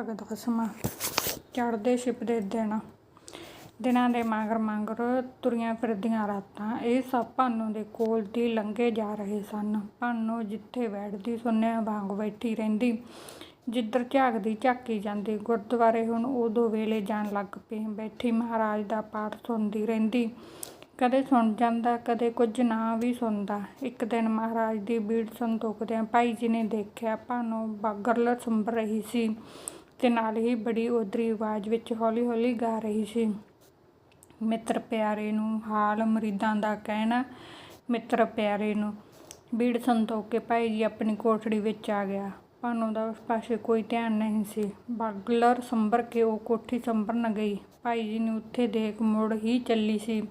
ਭਗਤ ਫਸਮਾ ਚੜਦੇ ਛਿਪਦੇ ਦਿਨ, ਦਿਨਾਂ ਦੇ ਮਗਰ ਮਗਰ ਤੁਰੀਆਂ ਫਿਰਦੀਆਂ ਰਾਤਾਂ। ਇਹ ਸਭ ਭਾਨੋ ਦੇ ਕੋਲ ਦੀ ਲੰਘੇ ਜਾ ਰਹੇ ਸਨ। ਭਾਨੋ ਜਿੱਥੇ ਬੈਠਦੀ ਸੁੰਨਿਆਂ ਵਾਂਗ ਬੈਠੀ ਰਹਿੰਦੀ, ਜਿੱਧਰ ਝਾਕਦੀ ਝਾਕੀ ਜਾਂਦੀ। ਗੁਰਦੁਆਰੇ ਹੁਣ ਉਦੋਂ ਵੇਲੇ ਜਾਣ ਲੱਗ ਪਏ। ਬੈਠੀ ਮਹਾਰਾਜ ਦਾ ਪਾਠ ਸੁਣਦੀ ਰਹਿੰਦੀ। ਕਦੇ ਸੁਣ ਜਾਂਦਾ, ਕਦੇ ਕੁਝ ਨਾ ਵੀ ਸੁਣਦਾ। ਇੱਕ ਦਿਨ ਮਹਾਰਾਜ ਦੀ ਬੀੜ ਸੰਤੋਖਦਿਆਂ ਭਾਈ ਜੀ ਨੇ ਦੇਖਿਆ, ਭਾਨੋ ਬਾਗਰਲ ਸੰਭਰ ਰਹੀ ਸੀ। ਤੇ ਨਾਲ ਹੀ ਬੜੀ ਉਦਰੀ ਆਵਾਜ਼ ਵਿੱਚ ਹੌਲੀ ਹੌਲੀ ਗਾ ਰਹੀ ਸੀ। ਮਿੱਤਰ ਪਿਆਰੇ ਨੂੰ ਹਾਲ ਮਰੀਦਾਂ ਦਾ ਕਹਿਣਾ, ਮਿੱਤਰ ਪਿਆਰੇ ਨੂੰ। ਬੀੜ ਸੰਤੋ ਕੇ ਭਾਈ ਜੀ ਆਪਣੀ ਕੋਠੜੀ ਵਿੱਚ ਆ ਗਿਆ। ਭਾਨੋ ਦਾ ਉਸ ਪਾਸੇ ਕੋਈ ਧਿਆਨ ਨਹੀਂ ਸੀ। ਬਾਗਲਰ ਸੰਭਰ ਕੇ ਉਹ ਕੋਠੀ ਸੰਭਰਨ ਗਈ। ਭਾਈ ਜੀ ਨੇ ਉੱਥੇ ਦੇਖ ਮੁੜ ਹੀ ਚੱਲੀ ਸੀ।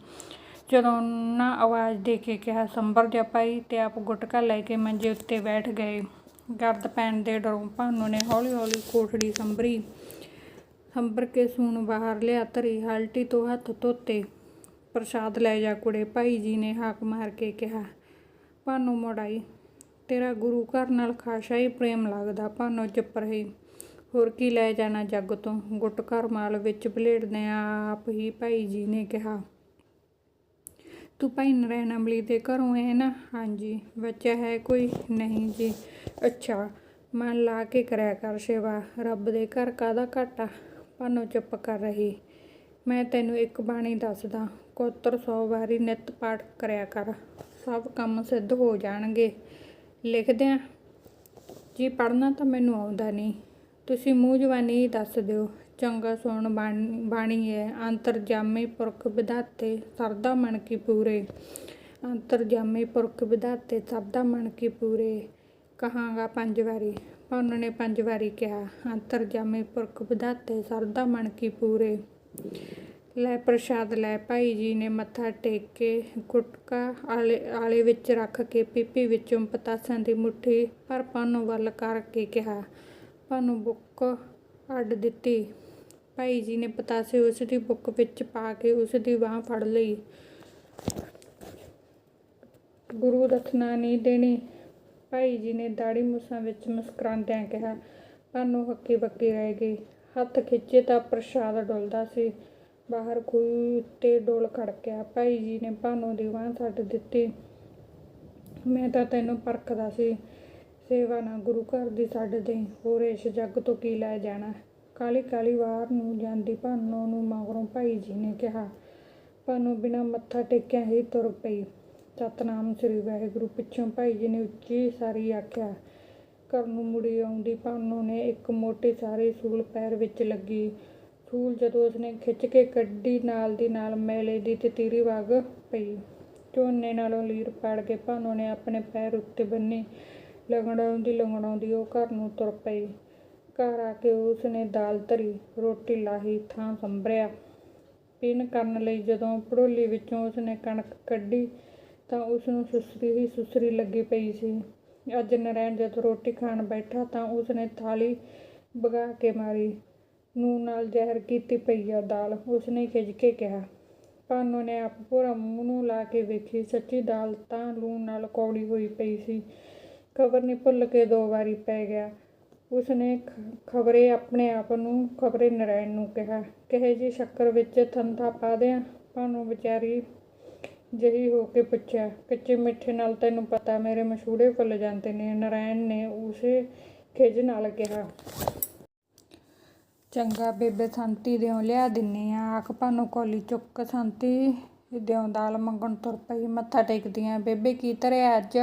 ਜਦੋਂ ਉਹਨਾਂ ਆਵਾਜ਼ ਦੇ ਕੇ ਕਿਹਾ, ਸੰਭਰ ਜਾ ਭਾਈ, ਤੇ ਆਪ ਗੁਟਕਾ ਲੈ ਕੇ ਮੰਜੇ ਉੱਤੇ ਬੈਠ ਗਏ। ਗਰਦ ਪੈਣ ਦੇ ਡਰੋਂ ਭਾਨੋ ਨੇ ਹੌਲੀ ਹੌਲੀ ਕੋਠੜੀ ਸੰਭਰੀ, ਸੰਭਰ ਕੇ ਸੂਣ ਬਾਹਰ ਲਿਆ ਧਰੀ, ਹਲਟੀ ਤੋਂ ਹੱਥ ਧੋਤੇ। ਪ੍ਰਸ਼ਾਦ ਲੈ ਜਾ ਕੁੜੇ, ਭਾਈ ਜੀ ਨੇ ਹਾਕ ਮਾਰ ਕੇ ਕਿਹਾ, ਭਾਨੋ ਮੋੜਾਈ ਤੇਰਾ ਗੁਰੂ ਘਰ ਨਾਲ ਖਾਸਾ ਹੀ ਪ੍ਰੇਮ ਲੱਗਦਾ। ਭਾਨੋ ਚੁੱਪ ਰਹੀ, ਹੋਰ ਕੀ ਲੈ ਜਾਣਾ ਜੱਗ ਤੋਂ? ਗੁੱਟ ਘਰ ਮਾਲ ਵਿੱਚ ਬਲੇੜਦੇ ਆਪ ਹੀ ਭਾਈ ਜੀ ਨੇ ਕਿਹਾ ਤੂੰ ਭਾਈ ਨਰੈਣ ਅਮਲੀ ਦੇ ਘਰੋਂ ਹੈ ਨਾ? ਹਾਂਜੀ, ਬੱਚਾ ਹੈ ਕੋਈ? ਨਹੀਂ ਜੀ। ਅੱਛਾ ਮਨ ਲਾ ਕੇ ਕਰਿਆ ਕਰ ਸੇਵਾ। ਰੱਬ ਦੇ ਘਰ ਕਾਦਾ ਘਾਟਾ ਭਾਨੋ ਚੁੱਪ ਕਰ ਰਹੀ। ਮੈਂ ਤੈਨੂੰ ਇੱਕ ਬਾਣੀ ਦੱਸਦਾ। ਕੋਤਰ ਸੌ ਵਾਰੀ ਨਿਤ ਪਾਠ ਕਰਿਆ ਕਰ। ਸਭ ਕੰਮ ਸਿੱਧ ਹੋ ਜਾਣਗੇ। ਲਿਖਦਿਆਂ ਜੀ ਪੜ੍ਹਨਾ ਤਾਂ ਮੈਨੂੰ ਆਉਂਦਾ ਨਹੀਂ। ਤੁਸੀਂ ਮੂੰਹ ਜਵਾਨੀ ਹੀ ਦੱਸ ਦਿਓ। ਚੰਗਾ ਸੁਣ ਬਾਣੀ ਬਾਣੀ ਹੈ ਅੰਤਰਜਾਮੀ ਪੁਰਖ ਵਿਧਾਤੇ, ਸਰਦਾ ਮਨ ਕੀ ਪੂਰੇ। ਅੰਤਰਜਾਮੀ ਪੁਰਖ ਵਿਧਾਤੇ, ਸਰਦਾ ਮਨ ਕੀ ਪੂਰੇ। ਕਹਾਂਗਾ ਪੰਜ ਵਾਰੀ ਉਹਨਾਂ ਨੇ ਪੰਜ ਵਾਰੀ ਕਿਹਾ, ਅੰਤਰਜਾਮੀ ਪੁਰਖ ਵਿਧਾਤੇ, ਸਰਦਾ ਮਨ ਕੀ ਪੂਰੇ। ਲੈ ਪ੍ਰਸ਼ਾਦ ਲੈ, ਭਾਈ ਜੀ ਨੇ ਮੱਥਾ ਟੇਕ ਕੇ ਗੁਟਕਾ ਆਲੇ ਆਲੇ ਵਿੱਚ ਰੱਖ ਕੇ ਪੀਪੀ ਵਿੱਚੋਂ ਪਤਾਸਾਂ ਦੀ ਮੁੱਠੀ ਪਰ ਪਾਨੋ ਵੱਲ ਕਰਕੇ ਕਿਹਾ ਪਾਨੋ ਬੁੱਕ ਅੱਡ ਦਿੱਤੀ। ਭਾਈ ਜੀ ਨੇ ਪਤਾਸੇ ਉਸ ਦੀ ਬੁੱਕ ਵਿੱਚ ਪਾ ਕੇ ਉਸ ਦੀ ਬਾਹ ਫੜ ਲਈ। ਗੁਰੂ ਰਤਨਾ ਨਹੀਂ ਦੇਣੀ। ਭਾਈ ਜੀ ਨੇ ਦਾੜੀ ਮੂਸਾਂ ਵਿੱਚ ਮੁਸਕਰਾਉਂਦਿਆਂ ਕਿਹਾ ਪਾਨੋ ਹੱਕੀ ਬੱਕੀ ਰਹਿ ਗਈ। ਹੱਥ ਖਿੱਚੇ ਤਾਂ ਪ੍ਰਸ਼ਾਦ ਡੁੱਲਦਾ ਸੀ। ਬਾਹਰ ਕੋਈ ਉੱਤੇ ਡੋਲ ਖੜਕਿਆ। ਭਾਈ ਜੀ ਨੇ ਭਾਨੋ ਦੀ ਬਾਂਹ ਛੱਡ ਦਿੱਤੀ। ਮੈਂ ਤਾਂ ਤੈਨੂੰ ਪਰਖਦਾ ਸੀ। ਸੇਵਾ ਨਾ ਗੁਰੂ ਘਰ ਦੀ ਛੱਡ ਦੇ ਹੋਰ ਇਸ ਜੱਗ ਤੋਂ ਕੀ ਲੈ ਜਾਣਾ? ਕਾਲੀ ਕਾਲੀ ਵਾਰ ਨੂੰ ਜਾਂਦੀ ਭਾਨੋ ਨੂੰ ਮਗਰੋਂ ਭਾਈ ਜੀ ਨੇ ਕਿਹਾ। ਭਾਨੋ ਬਿਨਾਂ ਮੱਥਾ ਟੇਕਿਆ ਹੀ ਤੁਰ ਪਈ। ਸਤਨਾਮ ਸ੍ਰੀ ਵਾਹਿਗੁਰੂ ਪਿੱਛੋਂ ਭਾਈ ਜੀ ਨੇ ਉੱਚੀ ਸਾਰੀ ਆਖਿਆ। ਘਰ ਨੂੰ ਮੁੜੀ ਆਉਂਦੀ ਭਾਨੋ ਨੇ ਇੱਕ ਮੋਟੀ ਸਾਰੀ ਸੂਲ ਪੈਰ ਵਿੱਚ ਲੱਗੀ। ਸੂਲ ਜਦੋਂ ਉਸਨੇ ਖਿੱਚ ਕੇ ਕੱਢੀ, ਨਾਲ ਦੀ ਨਾਲ ਮੈਲੇ ਦੀ ਤਤੀਰੀ ਵਗ ਪਈ। ਝੋਨੇ ਨਾਲੋਂ ਲੀਰ ਪਾੜ ਕੇ ਭਾਨੋ ਨੇ ਆਪਣੇ ਪੈਰ ਉੱਤੇ ਬੰਨੀ। ਲੰਗੜਾਉਂਦੀ ਲੰਗੜਾਉਂਦੀ ਉਹ ਘਰ ਨੂੰ ਤੁਰ ਪਈ। ਘਰ ਆ ਕੇ ਉਸਨੇ ਦਾਲ ਧਰੀ, ਰੋਟੀ ਲਾਹੀ, ਥਾਂ ਸੰਭਰਿਆ। ਪਿੰਨ ਕਰਨ ਲਈ ਜਦੋਂ ਭੜੋਲੀ ਵਿੱਚੋਂ ਉਸਨੇ ਕਣਕ ਕੱਢੀ ਤਾਂ ਉਸਨੂੰ ਸੁਸਰੀ ਹੀ ਸੁਸਰੀ ਲੱਗੀ ਪਈ ਸੀ। ਅੱਜ ਨਰੈਣ ਜਦੋਂ ਰੋਟੀ ਖਾਣ ਬੈਠਾ ਤਾਂ ਉਸਨੇ ਥਾਲੀ ਬਗਾ ਕੇ ਮਾਰੀ। ਨੂਨ ਨਾਲ ਜ਼ਹਿਰ ਕੀਤੀ ਪਈ ਆ ਦਾਲ, ਉਸਨੇ ਖਿੱਚ ਕੇ ਕਿਹਾ, ਭਾਨੋ ਨੇ ਆਪ ਪੂਰਾ ਮੂੰਹ ਨੂੰ ਲਾ ਕੇ ਵੇਖੀ, ਸੱਚੀ ਦਾਲ ਤਾਂ ਲੂਣ ਨਾਲ ਕੌੜੀ ਹੋਈ ਪਈ ਸੀ। ਖਬਰ ਨਹੀਂ ਭੁੱਲ ਕੇ ਦੋ ਵਾਰੀ ਪੈ ਗਿਆ। ਉਸਨੇ ਖਬਰੇ ਆਪਣੇ ਆਪ ਨੂੰ, ਖਬਰੇ ਨਰਾਇਣ ਨੂੰ ਕਿਹਾ, ਕਹੇ ਜੀ ਸ਼ੱਕਰ ਵਿੱਚ ਥੰਦਾ ਪਾ ਦਿਆਂ? ਭਾਨੋ ਵਿਚਾਰੀ ਜਹੀ ਹੋ ਕੇ ਪੁੱਛਿਆ, ਕੱਚੇ ਮਿੱਠੇ ਨਾਲ ਤੈਨੂੰ ਪਤਾ ਮੇਰੇ ਮਸ਼ਹੂਰੇ ਫੁੱਲ ਜਾਂਦੇ ਨੇ। ਨਰਾਇਣ ਨੇ ਉਸੇ ਖਿਜ ਨਾਲ ਕਿਹਾ, ਚੰਗਾ ਬੇਬੇ, ਸੰਤੀ ਦਿਓ ਲਿਆ ਦਿੰਨੀ ਆ। ਆਖ ਭਾਨੂੰ ਕੋਲੀ ਚੁੱਕ ਸੰਤੀ ਦਿਓ ਦਾਲ ਮੰਗਣ ਤੁਰ ਪਈ, ਮੱਥਾ ਟੇਕਦੀਆਂ ਬੇਬੇ, ਕੀ ਧਰਿਆ ਅੱਜ?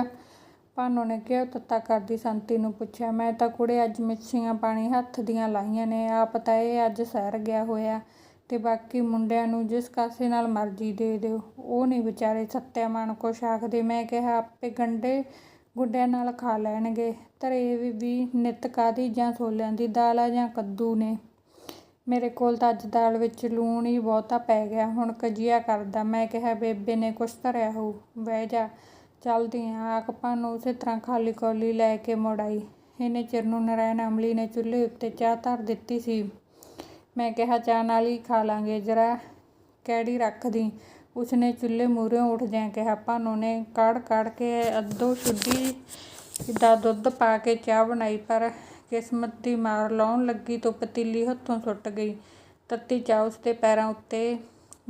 ਭਾਨੋ ਨੇ ਕਿਹਾ ਤੱਤਾ ਕਰਦੀ ਸੰਤੀ ਨੂੰ ਪੁੱਛਿਆ, ਮੈਂ ਤਾਂ ਕੁੜੇ ਅੱਜ ਮਿੱਛੀਆਂ ਪਾਣੀ ਹੱਥ ਦੀਆਂ ਲਾਈਆਂ ਨੇ, ਆਪ ਤਾਂ ਇਹ ਅੱਜ ਸਹਿਰ ਗਿਆ ਹੋਇਆ ਤੇ ਬਾਕੀ ਮੁੰਡਿਆਂ ਨੂੰ ਜਿਸ ਕਾਸੇ ਨਾਲ ਮਰਜ਼ੀ ਦੇ ਦਿਓ। ਉਹ ਨਹੀਂ ਵਿਚਾਰੇ ਸੱਤਿਆ ਮਨ ਕੁਛ ਆਖਦੇ। ਮੈਂ ਕਿਹਾ, ਆਪੇ ਗੰਢੇ ਗੁੱਡਿਆਂ ਨਾਲ ਖਾ ਲੈਣਗੇ ਧਰੇ ਵੀ ਨਿੱਤ ਕਾਹਦੀ ਜਾਂ ਛੋਲਿਆਂ ਦੀ ਦਾਲ ਆ ਜਾਂ ਕੱਦੂ ਨੇ? ਮੇਰੇ ਕੋਲ ਤਾਂ ਅੱਜ ਦਾਲ ਵਿੱਚ ਲੂਣ ਹੀ ਬਹੁਤਾ ਪੈ ਗਿਆ, ਹੁਣ ਕਜੀਆ ਕਰਦਾ। ਮੈਂ ਕਿਹਾ, ਬੇਬੇ ਨੇ ਕੁਛ ਧਰਿਆ ਹੋਊ, ਬਹਿ ਜਾ। ਚੱਲਦੀ ਆਂ ਆਖ ਭਾਨੋ ਉਸੇ ਤਰ੍ਹਾਂ ਖਾਲੀ ਕੌਲੀ ਲੈ ਕੇ ਮੁੜ ਆਈ ਇਹਨੇ ਚਿਰ ਨੂੰ ਨਰਾਇਣ ਅਮਲੀ ਨੇ ਚੁੱਲ੍ਹੇ ਉੱਤੇ ਚਾਹ ਧਰ ਦਿੱਤੀ ਸੀ। ਮੈਂ ਕਿਹਾ, ਚਾਹ ਨਾਲ ਹੀ ਖਾ ਲਾਂਗੇ, ਜਰਾ ਕੈੜੀ ਰੱਖ ਰੱਖਦੀ? ਉਸਨੇ ਚੁੱਲ੍ਹੇ ਮੂਹਰਿਓਂ ਉੱਠਦਿਆਂ ਕਿਹਾ, ਭਾਨੋ ਨੇ ਕੜ ਕੜ ਕੇ ਅੱਧੋ ਛੁੱਡੀ ਦਾ ਦੁੱਧ ਪਾ ਕੇ ਚਾਹ ਬਣਾਈ, ਪਰ ਕਿਸਮਤ ਦੀ ਮਾਰ ਲਾਉਣ ਲੱਗੀ ਤੋਂ ਪਤੀਲੀ ਹੱਥੋਂ ਸੁੱਟ ਗਈ। ਤੱਤੀ ਚਾਹ ਉਸਦੇ ਪੈਰਾਂ ਉੱਤੇ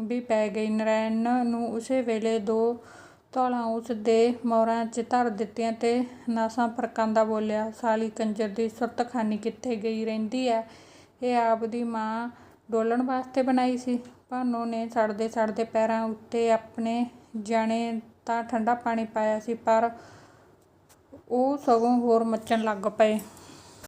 ਵੀ ਪੈ ਗਈ। ਨਾਰਾਇਣ ਨੂੰ ਉਸੇ ਵੇਲੇ ਦੋ ਧੌਲਾਂ ਉਸ ਦੇ ਮੋਰਾਂ 'ਚ ਧਰ ਦਿੱਤੀਆਂ ਤੇ ਨਾਸਾਂ ਫਰਕਾਂਦਾ ਬੋਲਿਆ, ਸਾਲੀ ਕੰਜਰ ਦੀ ਸੁਰਤਖਾਨੀ ਕਿੱਥੇ ਗਈ ਰਹਿੰਦੀ ਐ? ਇਹ ਆਪ ਦੀ ਮਾਂ ਡੋਲਣ ਵਾਸਤੇ ਬਣਾਈ ਸੀ। ਭਾਨੋ ਨੇ ਸੜਦੇ ਸੜਦੇ ਪੈਰਾਂ ਉੱਤੇ ਆਪਣੇ ਜਾਣੇ ਤਾਂ ਠੰਡਾ ਪਾਣੀ ਪਾਇਆ ਸੀ, ਪਰ ਉਹ ਸਗੋਂ ਹੋਰ ਮੱਚਣ ਲੱਗ ਪਏ।